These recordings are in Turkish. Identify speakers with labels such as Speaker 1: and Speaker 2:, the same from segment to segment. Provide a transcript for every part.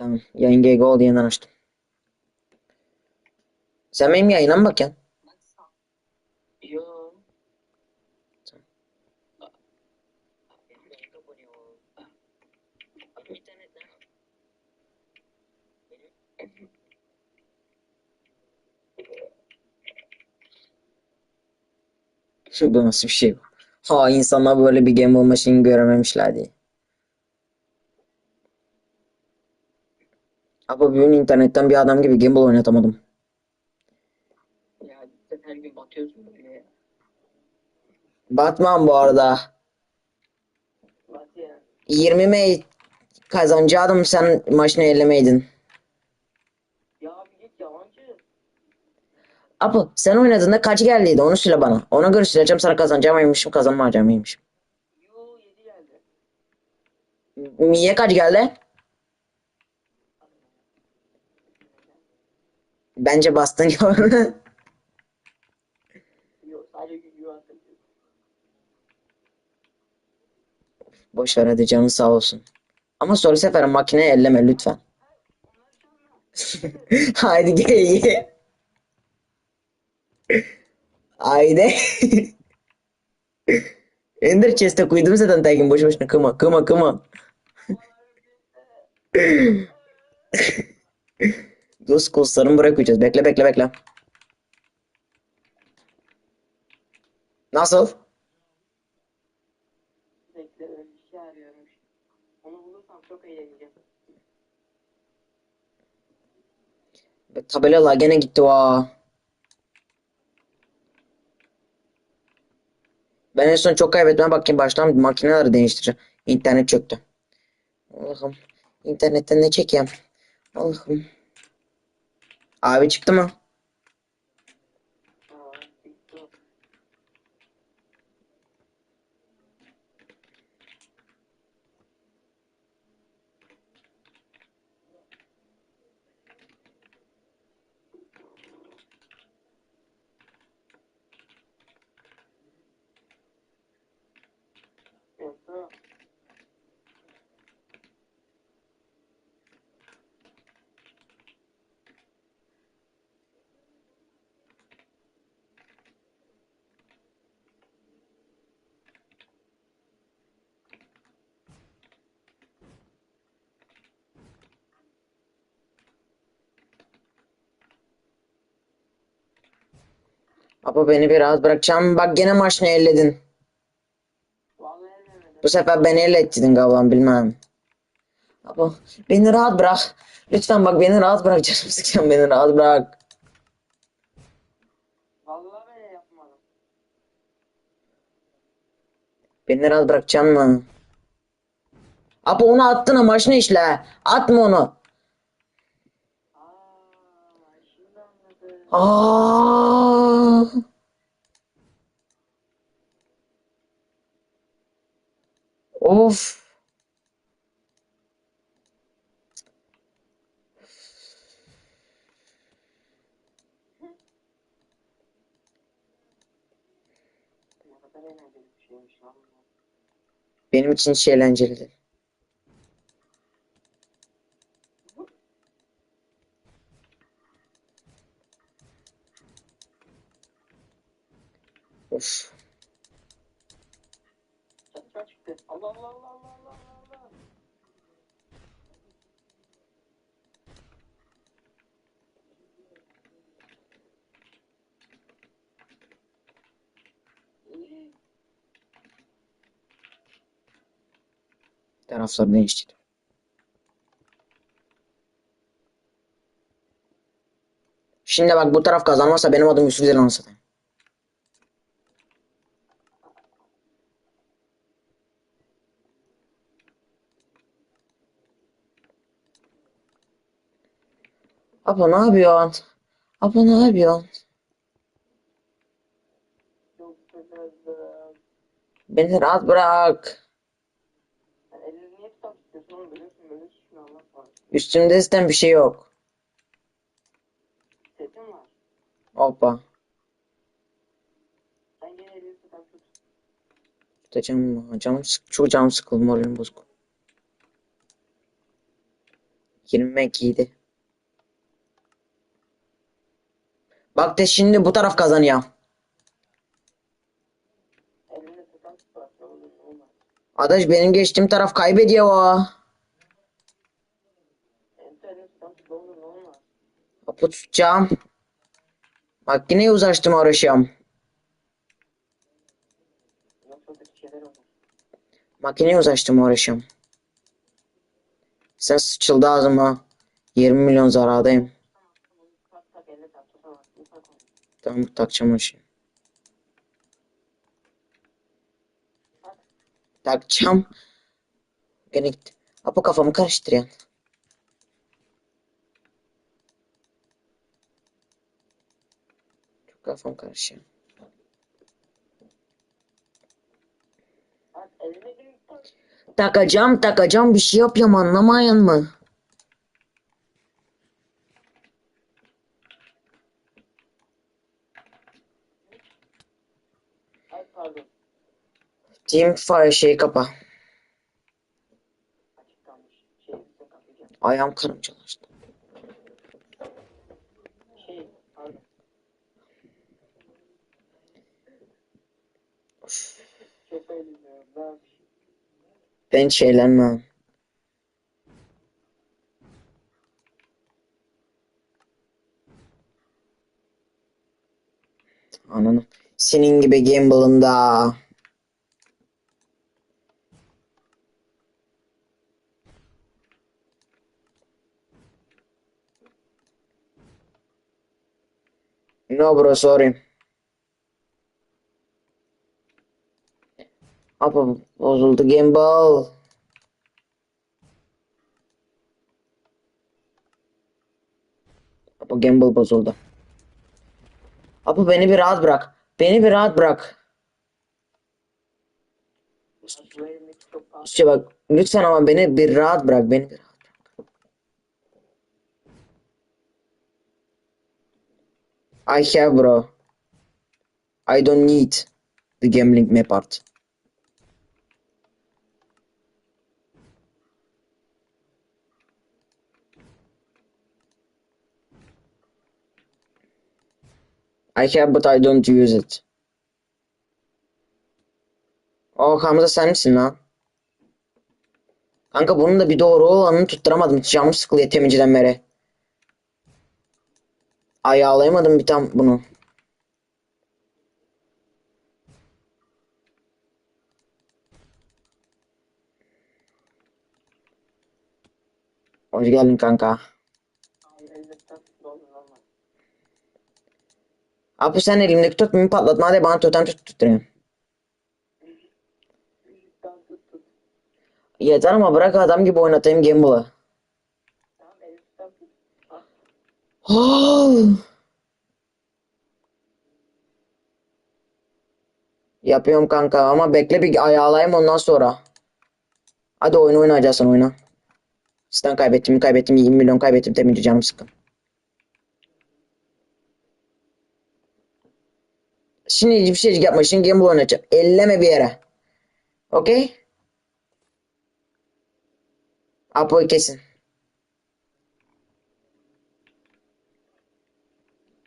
Speaker 1: Tamam. Yayın GG oldu yeniden açtım. Sen benim yayına mı bakıyorsun?
Speaker 2: Yo.
Speaker 1: Bu nasıl bir şey bu? Ha insanlar böyle bir Game Machine görememişler diye. Ama bugün internetten bir adam gibi Gimbal oynatamadım.
Speaker 2: Ya sen her gün batıyorsun böyle ya.
Speaker 1: Batman bu arada.
Speaker 2: Bat ya.
Speaker 1: 20 May kazanacaktım sen maçını ellemeydin.
Speaker 2: Ya bir git yalancı.
Speaker 1: Apo sen oynadığında kaç geldiydi onu söyle bana. Ona göre söyleyeceğim sana kazanacağım mıymışım kazanmayacağım mıymışım.
Speaker 2: Yo 7 geldi.
Speaker 1: Niye kaç geldi? Bence bastın
Speaker 2: hatırlıyor.
Speaker 1: Boş ver hadi canın sağ olsun. Ama sonra sefer makine elleme lütfen. Haydi gel ye. Haydi. Ender chest'e koydum zaten Taygun boş boşuna kıma kıma kıma. Dost kostlarımı bırakacağız. Bekle bekle bekle. Nasıl?
Speaker 2: Bekle bir şey arıyorum. Onu bulursam çok eğleneceğim.
Speaker 1: Tabelalar gene gitti va. Ben en son çok kaybetmeye bakayım baştan makineleri değiştireceğim. İnternet çöktü. Allah'ım. İnternetten ne çekeyim? Allah'ım. Abi çıktı mı? Apa beni bir rahat bırakacağım. Bak gene maçını elledin. Bu sefer beni ellettin galiba bilmem. Apa beni rahat bırak. Lütfen bak beni rahat bırak canım sıkacağım beni rahat bırak.
Speaker 2: Vallahi ben yapmadım.
Speaker 1: Beni rahat bırakacaksın mı? Apa onu attın ama maçını işle. Atma onu.
Speaker 2: Aa, şimdi
Speaker 1: Of. Benim için hiç eğlenceli Of.
Speaker 2: Çatışma çıktı. Allah.
Speaker 1: Şimdi bak bu taraf kazanmazsa benim adım Yusuf Zelan zaten. Apa ne yapıyorsun? Apa ne yapıyorsun? Beni rahat bırak. Üstümde zaten bir şey yok.
Speaker 2: Sesin var.
Speaker 1: Hoppa.
Speaker 2: Sen gene elini tutak tut.
Speaker 1: Tutacağım? Canım sık çok canım sıkıldı moralim bozuk. 20 iyiydi. Bak de şimdi bu taraf kazanıyor. Adaş benim geçtiğim taraf kaybediyor o. Apo tutacağım. Bak yine uzaştım uğraşıyorum. Makineye uzaştım uğraşıyorum. Sen sıçıldı ağzıma. 20 milyon zarardayım. Tamam takacağım onu şimdi.
Speaker 2: Tak.
Speaker 1: Takacağım. Gene gitti. Apo kafamı karıştırıyor. Çok kafam karışıyor. Takacağım takacağım bir şey yapıyorum anlamayan mı?
Speaker 2: Ay pardon.
Speaker 1: Team Fire şeyi kapa. Ayağım
Speaker 2: söyleyeyim. Ben
Speaker 1: Ben şeylenmem. Ananı. Senin gibi gamble'ında. No bro sorry. Apa bozuldu gimbal. Apa gimbal bozuldu. Apa beni bir rahat bırak. Beni bir rahat bırak. İşte bak lütfen ama beni bir rahat bırak. Beni bir rahat bırak. I have bro. I don't need the gambling map art. I have but I don't use it. O Hamza sen misin lan? Kanka bunun da bir doğru olanını tutturamadım. Canım sıkılıyor temizciden beri. Ayarlayamadım bir tam bunu. Hoş geldin kanka.
Speaker 2: Ay elinde tutan tut. Ne olur ne olmaz.
Speaker 1: Abi sen elimdeki totemi patlatma hadi bana totem tut tutturuyorsun.
Speaker 2: Tutan tut tut.
Speaker 1: Yeter ama bırak adam gibi oynatayım Gamble'ı.
Speaker 2: Ah.
Speaker 1: Yapıyorum kanka ama bekle bir ayarlayayım ondan sonra. Hadi oyun oynayacaksın oyna. Sizden kaybettim kaybettim 20 milyon kaybettim demince canım Şimdi hiçbir şey yapma. Şimdi Gamble oynayacağım. Elleme bir yere. Okey? Apo'yu kesin.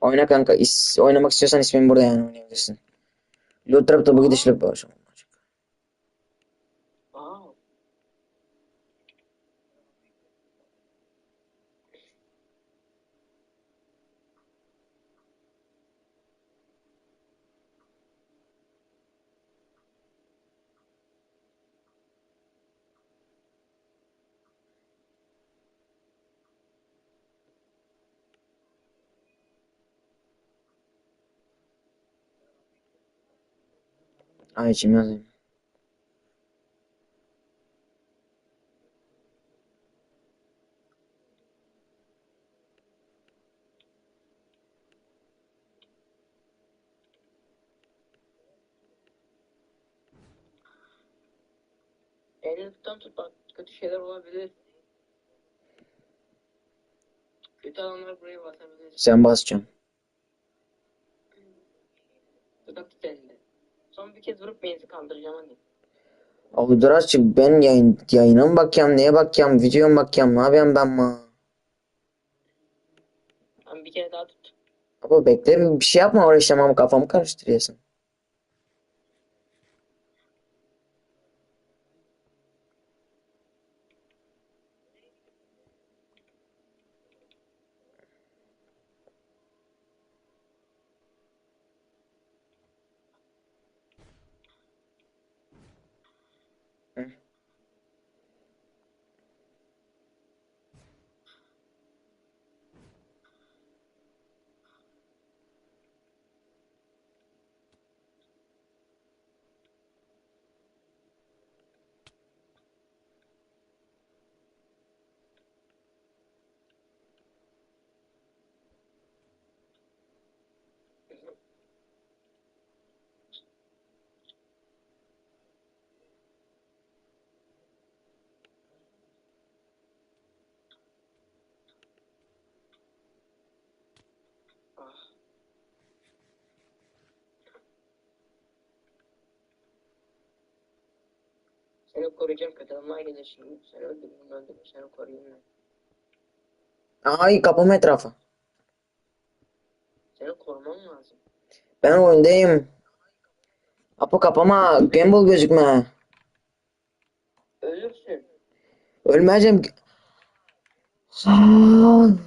Speaker 1: Oyna kanka. İs oynamak istiyorsan ismin burada yani oynayabilirsin. Loot trap da bu gidişle bir
Speaker 2: Aa.
Speaker 1: Ay içim yazayım.
Speaker 2: Elini tutan tut bak. Kötü şeyler olabilir. Kötü adamlar buraya basabilir.
Speaker 1: Sen basacaksın.
Speaker 2: Son bir kez vurup Beyaz'ı kandıracağım hadi.
Speaker 1: Abi Durasçı ben yayın, yayına mı bakacağım, neye bakacağım, videoya mı bakacağım, ne yapayım ben ma?
Speaker 2: Tamam bir kere daha tut.
Speaker 1: Abi bekle bir şey yapma uğraşamam kafamı karıştırıyorsun.
Speaker 2: Seni koruyacağım kötülüğüme gelir şimdi. Seni öldürürüm öldürürüm seni koruyayım ben.
Speaker 1: Ay kapama etrafı.
Speaker 2: Seni korumam lazım.
Speaker 1: Ben oyundayım. Apo kapama. Gamble gözükme.
Speaker 2: Ölürsün.
Speaker 1: Ölmeyeceğim.
Speaker 2: Olsun.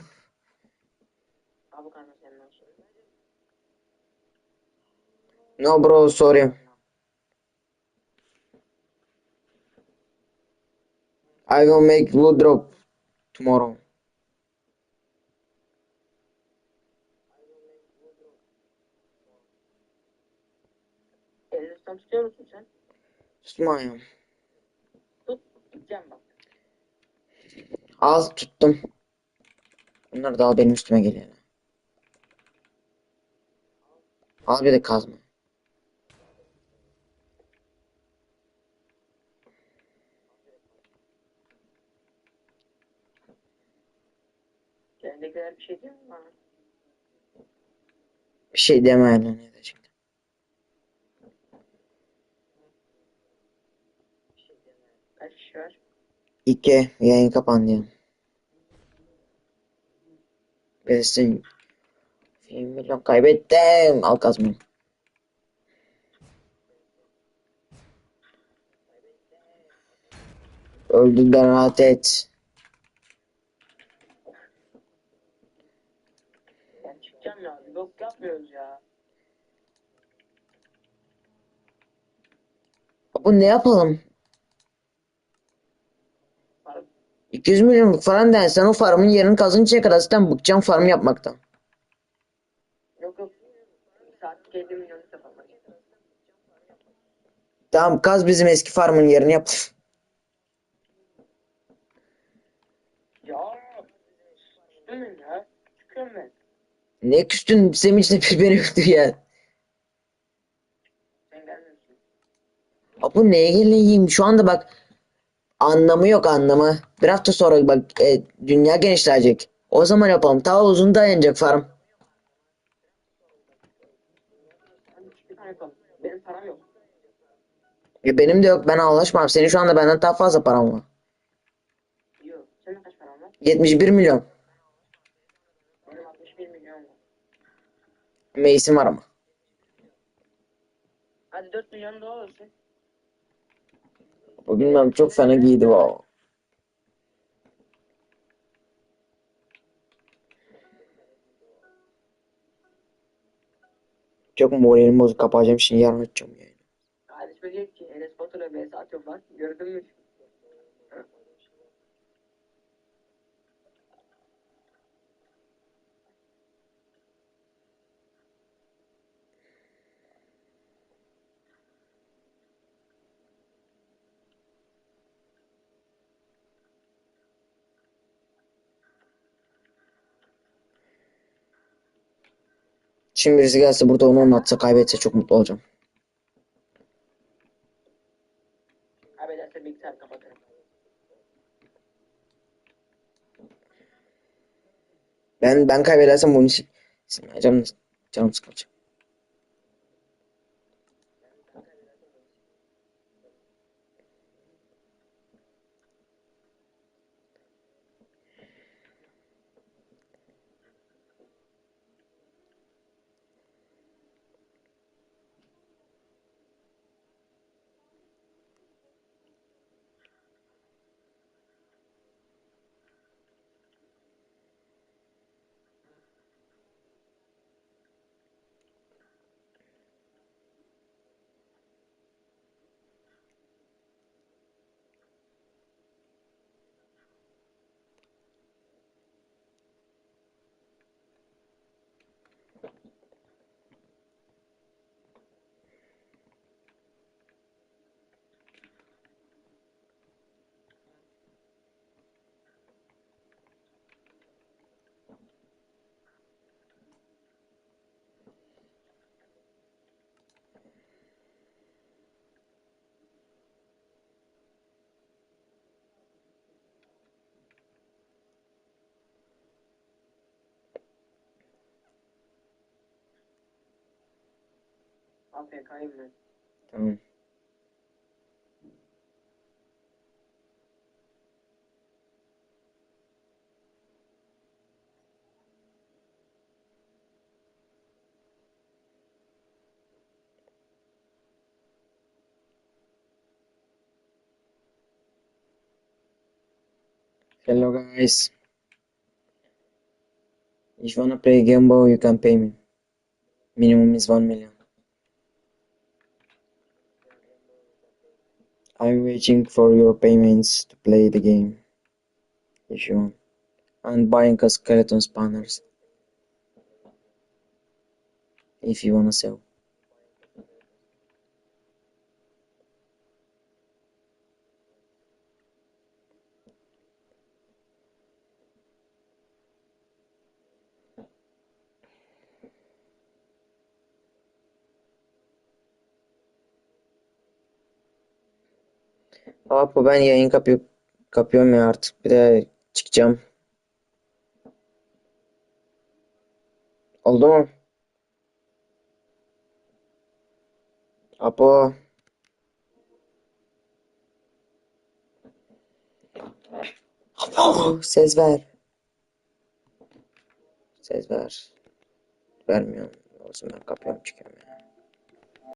Speaker 1: No bro sorry. I will make blue drop tomorrow.
Speaker 2: Elini tutan tutuyor musun sen?
Speaker 1: Tutmayayım.
Speaker 2: Tut. Gideceğim bak.
Speaker 1: Al tuttum. Bunlar daha benim üstüme geliyor. Al bir de kazma.
Speaker 2: Bir şey diyor mu bana?
Speaker 1: Bir şey deme ne diyecek.
Speaker 2: Bir şey deme. Kaç kişi var?
Speaker 1: İki yayın kapandı. Birisi 20 milyon kaybettim. Al kazmayı. Öldü de rahat et.
Speaker 2: Ben çıkacağım ya. Yok yapmıyoruz ya.
Speaker 1: Bu ne yapalım?
Speaker 2: Para
Speaker 1: 200 milyonluk falan den sen o farmın yerini kazıncaya kadar zaten bıkacağım farm yapmaktan.
Speaker 2: Yok yok. Saatlik 50 milyon.
Speaker 1: Tamam kaz bizim eski farmın yerini yap.
Speaker 2: Ya. Üstüm ben ya. Çıkıyorum ben.
Speaker 1: Ne küstün Semih içinde bir beni öldü ya. Abi neye geleyim? Şu anda bak anlamı yok anlamı. Bir hafta sonra bak e, dünya genişleyecek. O zaman yapalım. Daha uzun dayanacak farm.
Speaker 2: Benim param yok.
Speaker 1: Ya benim de yok. Ben anlaşmam. Senin şu anda benden daha fazla param var.
Speaker 2: Yok. Senin kaç paran var?
Speaker 1: 71 milyon.
Speaker 2: Benim 61 milyon var.
Speaker 1: Meysim var ama.
Speaker 2: Hadi 4 milyon da olsun.
Speaker 1: Bu bilmem çok fena giydi o. Çok moralim bozuk. Kapatacağım şimdi yarın açacağım yani.
Speaker 2: Kardeşime diyor ki Enes Batur'a vs atıyorlar. Gördün mü?
Speaker 1: Şimdi birisi gelse burada onu anlatsa kaybetse çok mutlu olacağım. Ben ben kaybedersem bunu sil- silmeyeceğim. Canım sıkılacak.
Speaker 2: AFK'yım ben.
Speaker 1: Tamam. Hello guys. If you wanna play Gameboy, you can pay me. Minimum is one million. I'm waiting for your payments to play the game. If you want. And buying a skeleton spawners. If you wanna sell. Apo ben yayın kapıyor, kapıyorum ya artık. Bir de çıkacağım. Oldu mu? Apo. Apo ses ver. Ses ver. Vermiyorum. Olsun ben kapıyorum çıkıyorum ya.